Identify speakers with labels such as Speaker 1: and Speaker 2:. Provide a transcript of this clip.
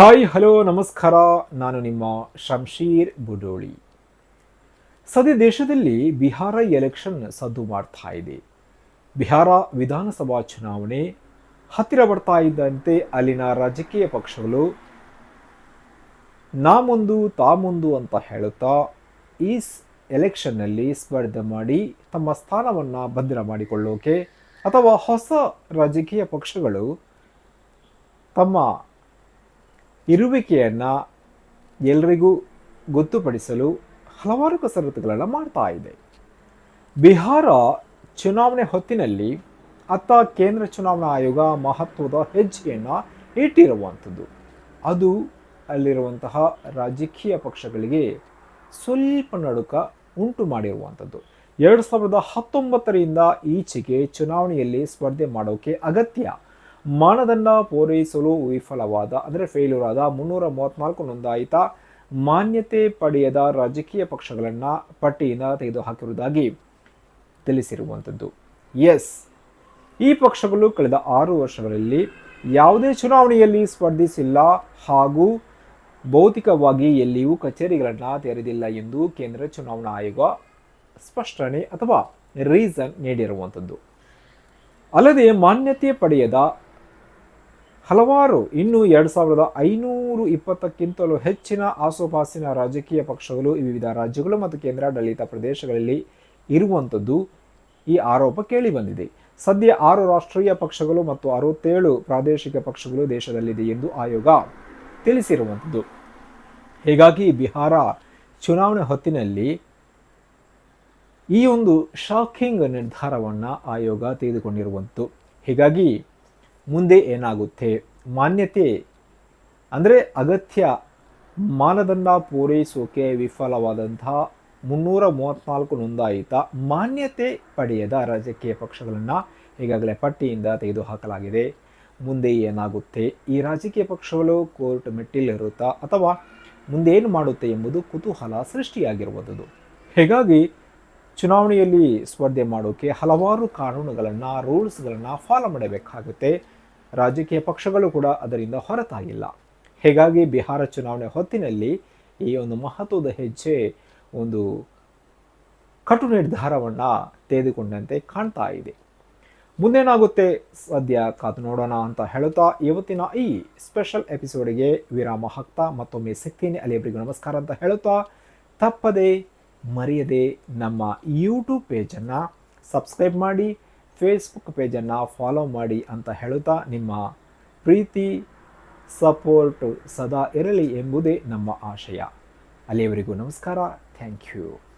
Speaker 1: Hi hello ನಮಸ್ಕಾರ. ನಾನು ನಿಮ್ಮ ಶಂಶೀರ್ ಬುಡೋಳಿ. ಸದ್ಯ ದೇಶದಲ್ಲಿ ಬಿಹಾರ ಎಲೆಕ್ಷನ್ ಸದ್ದು ಮಾಡ್ತಾ ಇದೆ. ಬಿಹಾರ ವಿಧಾನಸಭಾ ಚುನಾವಣೆ ಹತ್ತಿರ ಬರ್ತಾ ಇದ್ದಂತೆ ಅಲ್ಲಿನ ರಾಜಕೀಯ ಪಕ್ಷಗಳು ನಾ ಮುಂದು ತಾ ಮುಂದು ಅಂತ ಹೇಳುತ್ತಾ ಈ ಎಲೆಕ್ಷನ್ನಲ್ಲಿ ಸ್ಪರ್ಧೆ ಮಾಡಿ ತಮ್ಮ ಸ್ಥಾನವನ್ನು ಭದ್ರ ಮಾಡಿಕೊಳ್ಳೋಕೆ ಅಥವಾ ಹೊಸ ರಾಜಕೀಯ ಪಕ್ಷಗಳು ತಮ್ಮ ಇರುವಿಕೆಯನ್ನು ಎಲ್ರಿಗೂ ಗೊತ್ತುಪಡಿಸಲು ಹಲವಾರು ಕಸರತ್ತುಗಳನ್ನು ಮಾಡ್ತಾ ಇದೆ. ಬಿಹಾರ ಚುನಾವಣೆ ಹೊತ್ತಿನಲ್ಲಿ ಅತ್ತ ಕೇಂದ್ರ ಚುನಾವಣಾ ಆಯೋಗ ಮಹತ್ವದ ಹೆಜ್ಜೆಯನ್ನು ಇಟ್ಟಿರುವಂಥದ್ದು. ಅದು ಅಲ್ಲಿರುವಂತಹ ರಾಜಕೀಯ ಪಕ್ಷಗಳಿಗೆ ಸ್ವಲ್ಪ ನಡುಕ ಉಂಟು ಮಾಡಿರುವಂಥದ್ದು. ಎರಡು ಸಾವಿರದ ಹತ್ತೊಂಬತ್ತರಿಂದ ಈಚೆಗೆ ಚುನಾವಣೆಯಲ್ಲಿ ಸ್ಪರ್ಧೆ ಮಾಡೋಕೆ ಅಗತ್ಯ ಮಾನದಂಡ ಪೂರೈಸಲು ವಿಫಲವಾದ, ಅಂದರೆ ಫೇಲ್ಯೂರ್ ಆದ ಮುನ್ನೂರ ಮೂವತ್ತ್ನಾಲ್ಕು ನೋಂದಾಯಿತ ಮಾನ್ಯತೆ ಪಡೆಯದ ರಾಜಕೀಯ ಪಕ್ಷಗಳನ್ನು ಪಟ್ಟಿಯಿಂದ ತೆಗೆದುಹಾಕಿರುವುದಾಗಿ ತಿಳಿಸಿರುವಂಥದ್ದು ಎಸ್ ಈ ಪಕ್ಷಗಳು ಕಳೆದ ಆರು ವರ್ಷಗಳಲ್ಲಿ ಯಾವುದೇ ಚುನಾವಣೆಯಲ್ಲಿ ಸ್ಪರ್ಧಿಸಿಲ್ಲ ಹಾಗೂ ಭೌತಿಕವಾಗಿ ಎಲ್ಲಿಯೂ ಕಚೇರಿಗಳನ್ನು ತೆರೆದಿಲ್ಲ ಎಂದು ಕೇಂದ್ರ ಚುನಾವಣಾ ಆಯೋಗ ಸ್ಪಷ್ಟನೆ ಅಥವಾ ರೀಸನ್ ನೀಡಿರುವಂಥದ್ದು ಅಲ್ಲದೆ ಮಾನ್ಯತೆ ಪಡೆಯದ ಹಲವಾರು, ಇನ್ನು ಎರಡು ಸಾವಿರದ ಐನೂರು ಇಪ್ಪತ್ತಕ್ಕಿಂತಲೂ ಹೆಚ್ಚಿನ ಆಸುಪಾಸಿನ ರಾಜಕೀಯ ಪಕ್ಷಗಳು ವಿವಿಧ ರಾಜ್ಯಗಳು ಮತ್ತು ಕೇಂದ್ರಾಡಳಿತ ಪ್ರದೇಶಗಳಲ್ಲಿ ಇರುವಂಥದ್ದು ಈ ಆರೋಪ ಕೇಳಿಬಂದಿದೆ ಸದ್ಯ ಆರು ರಾಷ್ಟ್ರೀಯ ಪಕ್ಷಗಳು ಮತ್ತು ಅರವತ್ತೇಳು ಪ್ರಾದೇಶಿಕ ಪಕ್ಷಗಳು ದೇಶದಲ್ಲಿದೆ ಎಂದು ಆಯೋಗ ತಿಳಿಸಿರುವಂಥದ್ದು. ಹೀಗಾಗಿ ಬಿಹಾರ ಚುನಾವಣೆ ಹೊತ್ತಿನಲ್ಲಿ ಈ ಒಂದು ಶಾಕಿಂಗ್ ನಿರ್ಧಾರವನ್ನು ಆಯೋಗ ತೆಗೆದುಕೊಂಡಿರುವಂಥದ್ದು ಹೀಗಾಗಿ ಮುಂದೆ ಏನಾಗುತ್ತೆ? ಮಾನ್ಯತೆ. ಅಂದರೆ ಅಗತ್ಯ. ಮಾನದಂಡ ಪೂರೈಸೋಕೆ ವಿಫಲವಾದಂತಹ ಮುನ್ನೂರ ಮೂವತ್ತ್ನಾಲ್ಕು ನೋಂದಾಯಿತ ಮಾನ್ಯತೆ ಪಡೆಯದ ರಾಜಕೀಯ ಪಕ್ಷಗಳನ್ನು ಈಗಾಗಲೇ ಪಟ್ಟಿಯಿಂದ ತೆಗೆದುಹಾಕಲಾಗಿದೆ. ಮುಂದೆ ಏನಾಗುತ್ತೆ? ಈ ರಾಜಕೀಯ ಪಕ್ಷಗಳು ಕೋರ್ಟ್ ಮೆಟ್ಟಿಲಿರುತ್ತಾ ಅಥವಾ ಮುಂದೆ ಏನು ಮಾಡುತ್ತೆ ಎಂಬುದು ಕುತೂಹಲ ಸೃಷ್ಟಿಯಾಗಿರುವಂಥದ್ದು. ಹೀಗಾಗಿ ಚುನಾವಣೆಯಲ್ಲಿ ಸ್ಪರ್ಧೆ ಮಾಡೋಕ್ಕೆ ಹಲವಾರು ಕಾನೂನುಗಳನ್ನು, ರೂಲ್ಸ್ಗಳನ್ನು ಫಾಲೋ ಮಾಡಬೇಕಾಗುತ್ತೆ. ರಾಜಕೀಯ ಪಕ್ಷಗಳು ಕೂಡ ಅದರಿಂದ ಹೊರತಾಗಿಲ್ಲ. ಹೀಗಾಗಿ ಬಿಹಾರ ಚುನಾವಣೆ ಹೊತ್ತಿನಲ್ಲಿ ಈ ಒಂದು ಮಹತ್ವದ ಹೆಜ್ಜೆ ಒಂದು ಕಟು ನಿರ್ಧಾರವನ್ನು ತೆಗೆದುಕೊಂಡಂತೆ ಕಾಣ್ತಾ ಇದೆ. ಮುಂದೇನಾಗುತ್ತೆ? ಸದ್ಯ ಕಾದು ನೋಡೋಣ ಅಂತ ಹೇಳುತ್ತಾ ಇವತ್ತಿನ ಈ ಸ್ಪೆಷಲ್ ಎಪಿಸೋಡ್ಗೆ ವಿರಾಮ ಹಾಕ್ತಾ ಮತ್ತೊಮ್ಮೆ ಸಿಗ್ತೀನಿ. ಅಲ್ಲಿಯವರಿಗೂ ನಮಸ್ಕಾರ ಅಂತ ಹೇಳುತ್ತಾ ತಪ್ಪದೆ ಮರೆಯದೆ ನಮ್ಮ ಯೂಟ್ಯೂಬ್ ಪೇಜನ್ನು ಸಬ್ಸ್ಕ್ರೈಬ್ ಮಾಡಿ ಫೇಸ್ಬುಕ್ ಪೇಜನ್ನು ಫಾಲೋ ಮಾಡಿ ಅಂತ ಹೇಳುತ್ತಾ ನಿಮ್ಮ ಪ್ರೀತಿ ಸಪೋರ್ಟು ಸದಾ ಇರಲಿ ಎಂಬುದೇ ನಮ್ಮ ಆಶಯ. ಅಲ್ಲಿಯವರೆಗೂ ನಮಸ್ಕಾರ. Thank you